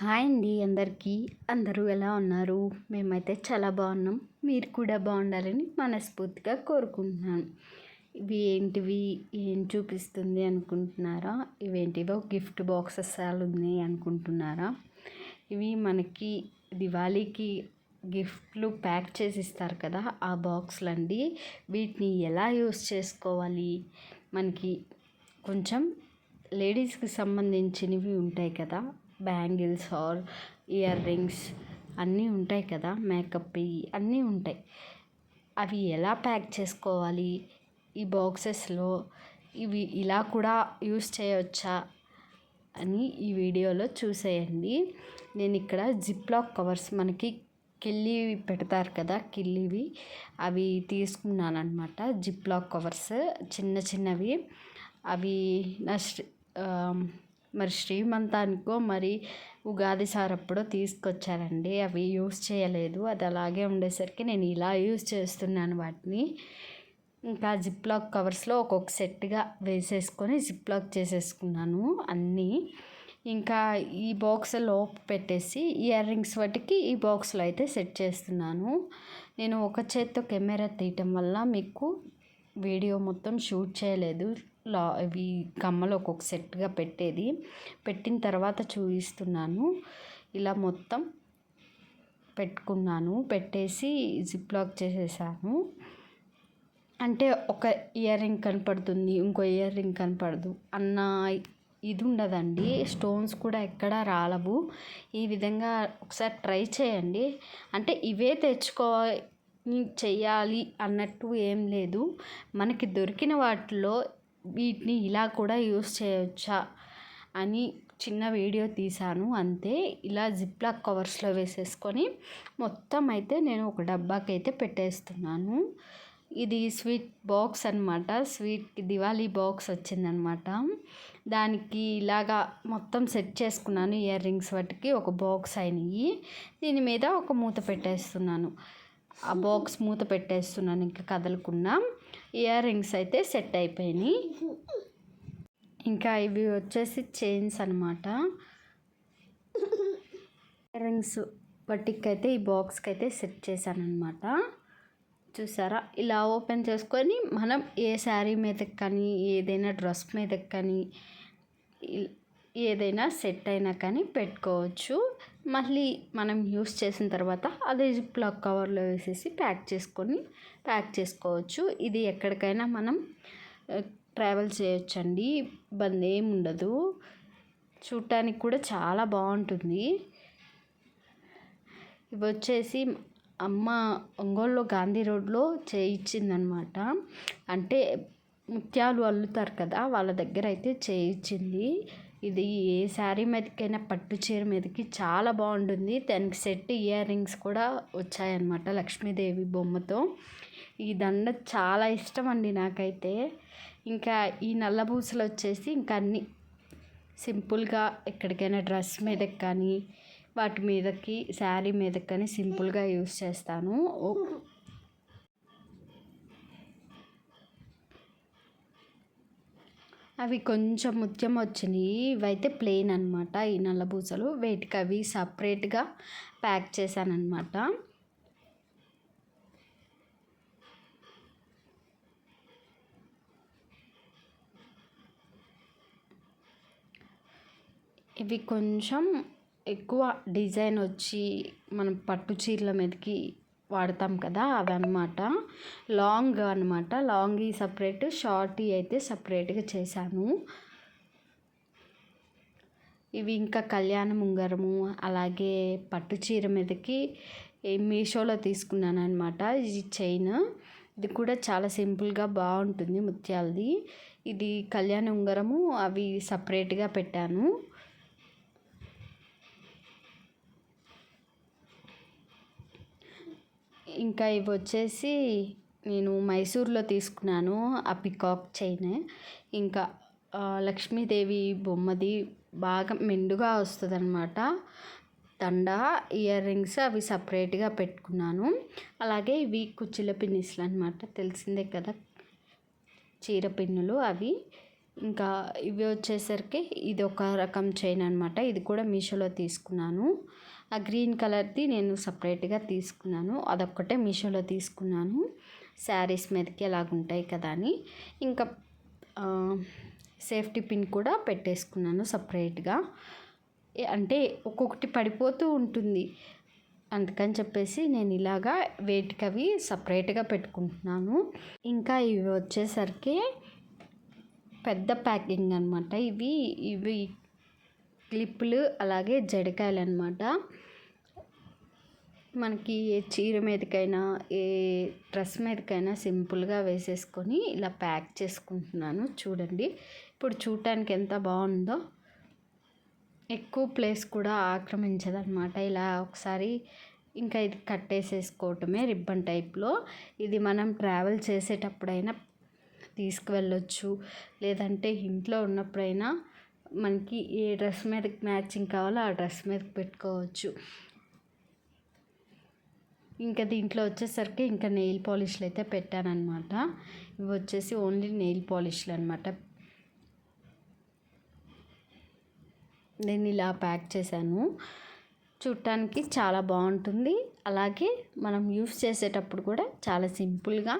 Hi అండి అందరికీ. అందరూ ఎలా ఉన్నారు? మేమైతే చాలా బాగున్నాం. మీరు కూడా బాగుండాలని మనస్ఫూర్తిగా కోరుకుంటున్నాను. ఇవి ఏంటివి? ఏం చూపిస్తుంది అనుకుంటున్నారా? ఇవేంటివో గిఫ్ట్ బాక్సెస్ అలా ఉన్నాయి అనుకుంటున్నారా? ఇవి మనకి దివాళీకి గిఫ్ట్లు ప్యాక్ చేసి ఇస్తారు కదా ఆ బాక్స్లు అండి వీటిని ఎలా యూస్ చేసుకోవాలి? మనకి కొంచెం లేడీస్కి సంబంధించినవి ఉంటాయి కదా బ్యాంగిల్స్ ఆర్ ఇయర్ రింగ్స్ అన్నీ ఉంటాయి కదా మేకప్ అన్నీ ఉంటాయి. అవి ఎలా ప్యాక్ చేసుకోవాలి? ఈ బాక్సెస్లో ఇవి ఇలా కూడా యూస్ చేయవచ్చా అని ఈ వీడియోలో చూసేయండి. నేను ఇక్కడ జిప్లాక్ కవర్స్ మనకి కిల్లి పెడతారు కదా కిల్లివి అవి తీసుకున్నాను అనమాట జిప్లాక్ కవర్స్ చిన్న చిన్నవి. అవి నా మరి శ్రీమంతానికో మరి ఉగాది సారప్పుడో తీసుకొచ్చారండి. అవి యూస్ చేయలేదు. అది అలాగే ఉండేసరికి నేను ఇలా యూస్ చేస్తున్నాను వాటిని. ఇంకా జిప్లాక్ కవర్స్లో ఒక్కొక్క సెట్గా వేసేసుకొని జిప్లాక్ చేసేసుకున్నాను అన్నీ. ఇంకా ఈ బాక్స్లో పెట్టేసి ఇయర్ రింగ్స్ వాటికి ఈ బాక్స్లో అయితే సెట్ చేస్తున్నాను. నేను ఒక చేత్తో కెమెరా తీయటం వల్ల మీకు వీడియో మొత్తం షూట్ చేయలేదు. లా ఇవి కమ్మలు ఒక్కొక్క సెట్గా పెట్టేది. పెట్టిన తర్వాత చూపిస్తున్నాను. ఇలా మొత్తం పెట్టుకున్నాను. పెట్టేసి జిప్ లాక్ చేసేసాను. అంటే ఒక ఇయర్ రింగ్ కనపడుతుంది ఇంకో ఇయర్ రింగ్ కనపడదు అన్న ఇది ఉండదండి. స్టోన్స్ కూడా ఎక్కడా రాలవు. ఈ విధంగా ఒకసారి ట్రై చేయండి. అంటే ఇవే తెచ్చుకో చెయ్యాలి అన్నట్టు ఏం లేదు. మనకి దొరికిన వాటిలో వీటిని ఇలా కూడా యూస్ చేయవచ్చా అని చిన్న వీడియో తీశాను అంతే. ఇలా జిప్లాక్ కవర్స్లో వేసేసుకొని మొత్తం అయితే నేను ఒక డబ్బాకి అయితే పెట్టేస్తున్నాను. ఇది స్వీట్ బాక్స్ అనమాట స్వీట్ దివాళీ బాక్స్ వచ్చిందనమాట దానికి ఇలాగా మొత్తం సెట్ చేసుకున్నాను ఇయర్ రింగ్స్ వాటికి ఒక బాక్స్ అయినాయి. దీని మీద ఒక మూత పెట్టేస్తున్నాను. ఆ బాక్స్ మూత పెట్టేస్తున్నాను ఇంకా కదలకుండా. ఇయర్ రింగ్స్ అయితే సెట్ అయిపోయినాయి. ఇంకా ఇవి వచ్చేసి చైన్స్ అనమాట ఇయర్ రింగ్స్ పట్టికి అయితే ఈ బాక్స్కి అయితే సెట్ చేశాను అనమాట చూసారా? ఇలా ఓపెన్ చేసుకొని మనం ఏ శారీ మీదకి కానీ ఏదైనా డ్రెస్ మీదకి కానీ ఏదైనా సెట్ అయినా కానీ పెట్టుకోవచ్చు. మళ్ళీ మనం యూస్ చేసిన తర్వాత అదే జిప్లాక్ కవర్లో వేసేసి ప్యాక్ చేసుకొని ప్యాక్ చేసుకోవచ్చు. ఇది ఎక్కడికైనా మనం ట్రావెల్ చేయొచ్చండి. ఇబ్బంది ఏమి ఉండదు. చూడటానికి కూడా చాలా బాగుంటుంది. ఇవి వచ్చేసి అమ్మ ఒంగోలులో గాంధీ రోడ్లో చేయించిందనమాట అంటే ముత్యాలు అల్లుతారు కదా వాళ్ళ దగ్గర అయితే చేయించింది ఇది ఏ శారీ మీదకైనా పట్టు చీర మీదకి చాలా బాగుంటుంది. దానికి సెట్ ఇయర్ రింగ్స్ కూడా వచ్చాయన్నమాట లక్ష్మీదేవి బొమ్మతో. ఈ దండ చాలా ఇష్టం అండి నాకైతే. ఇంకా ఈ నల్ల పూసలు వచ్చేసి ఇంకా అన్నీ సింపుల్గా ఎక్కడికైనా డ్రెస్ మీదకి కానీ వాటి మీదకి శారీ మీదకి కానీ సింపుల్గా యూస్ చేస్తాను. అవి కొంచెం ముత్యం వచ్చినాయి. ఇవైతే ప్లెయిన్ అనమాట ఈ నల్లబూసలు వీటికి అవి సపరేట్గా ప్యాక్ చేశాను అనమాట ఇవి కొంచెం ఎక్కువ డిజైన్ వచ్చి మనం పట్టు చీరల మీదకి వాడతాం కదా అవి అనమాట లాంగ్ అనమాట లాంగ్ సపరేట్ షార్ట్ అయితే సపరేట్గా చేశాను. ఇవి ఇంకా కళ్యాణ ఉంగరము అలాగే పట్టు చీర మీదకి మీషోలో తీసుకున్నాను అనమాట ఇది చైన్. ఇది కూడా చాలా సింపుల్గా బాగుంటుంది ముత్యాలది. ఇది కళ్యాణ ఉంగరము అవి సపరేట్గా పెట్టాను. ఇంకా ఇవి వచ్చేసి నేను మైసూర్లో తీసుకున్నాను ఆ పికాక్ చైన్. ఇంకా లక్ష్మీదేవి బొమ్మది బాగా మెండుగా వస్తుంది అనమాట దండ ఇయర్ రింగ్స్ అవి సపరేట్గా పెట్టుకున్నాను. అలాగే ఇవి కుచ్చుల పిన్నిస్లు అనమాట తెలిసిందే కదా చీర పిన్నులు అవి. ఇంకా ఇవి వచ్చేసరికి ఇది ఒక రకం చైన్ అనమాట ఇది కూడా మీషోలో తీసుకున్నాను. ఆ గ్రీన్ కలర్ది నేను సపరేట్గా తీసుకున్నాను. అదొక్కటే మీషోలో తీసుకున్నాను. శారీస్ మీదకి ఎలాగుంటాయి కదా అని. ఇంకా సేఫ్టీ పిన్ కూడా పెట్టేసుకున్నాను సపరేట్గా. అంటే ఒక్కొక్కటి పడిపోతూ ఉంటుంది. అందుకని చెప్పేసి నేను ఇలాగా వేటికి అవి సపరేట్గా పెట్టుకుంటున్నాను. ఇంకా ఇవి వచ్చేసరికి పెద్ద ప్యాకింగ్ అనమాట ఇవి ఇవి క్లిప్పులు అలాగే జడికాయలు అనమాట మనకి ఏ చీర మీదకైనా ఏ డ్రెస్ మీదకైనా సింపుల్గా వేసేసుకొని ఇలా ప్యాక్ చేసుకుంటున్నాను. చూడండి. ఇప్పుడు చూడటానికి ఎంత బాగుందో. ఎక్కువ ప్లేస్ కూడా ఆక్రమించదనమాట ఇలా ఒకసారి ఇంకా ఇది కట్టేసేసుకోవటమే రిబ్బన్ టైప్లో. ఇది మనం ట్రావెల్ చేసేటప్పుడైనా తీసుకువెళ్ళొచ్చు. లేదంటే ఇంట్లో ఉన్నప్పుడైనా మనకి ఏ డ్రెస్ మీదకి మ్యాచింగ్ కావాలో ఆ డ్రెస్ మీదకి పెట్టుకోవచ్చు. ఇంకా దీంట్లో వచ్చేసరికి ఇంకా నెయిల్ పాలిష్లు అయితే పెట్టానమాట ఇవి వచ్చేసి ఓన్లీ నెయిల్ పాలిష్లు అనమాట నేను ఇలా ప్యాక్ చేశాను. చూడటానికి చాలా బాగుంటుంది. అలాగే మనం యూస్ చేసేటప్పుడు కూడా చాలా సింపుల్గా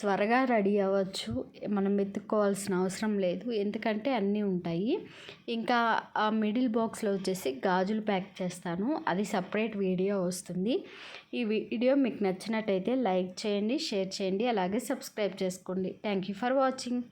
త్వరగా రెడీ అవ్వచ్చు. మనం వెతుక్కోవాల్సిన అవసరం లేదు. ఎందుకంటే అన్నీ ఉంటాయి. ఇంకా ఆ మిడిల్ బాక్స్లో వచ్చేసి గాజులు ప్యాక్ చేస్తాను. అది సపరేట్ వీడియో వస్తుంది. ఈ వీడియో మీకు నచ్చినట్టయితే లైక్ చేయండి షేర్ చేయండి. అలాగే సబ్స్క్రైబ్ చేసుకోండి. Thank you for watching.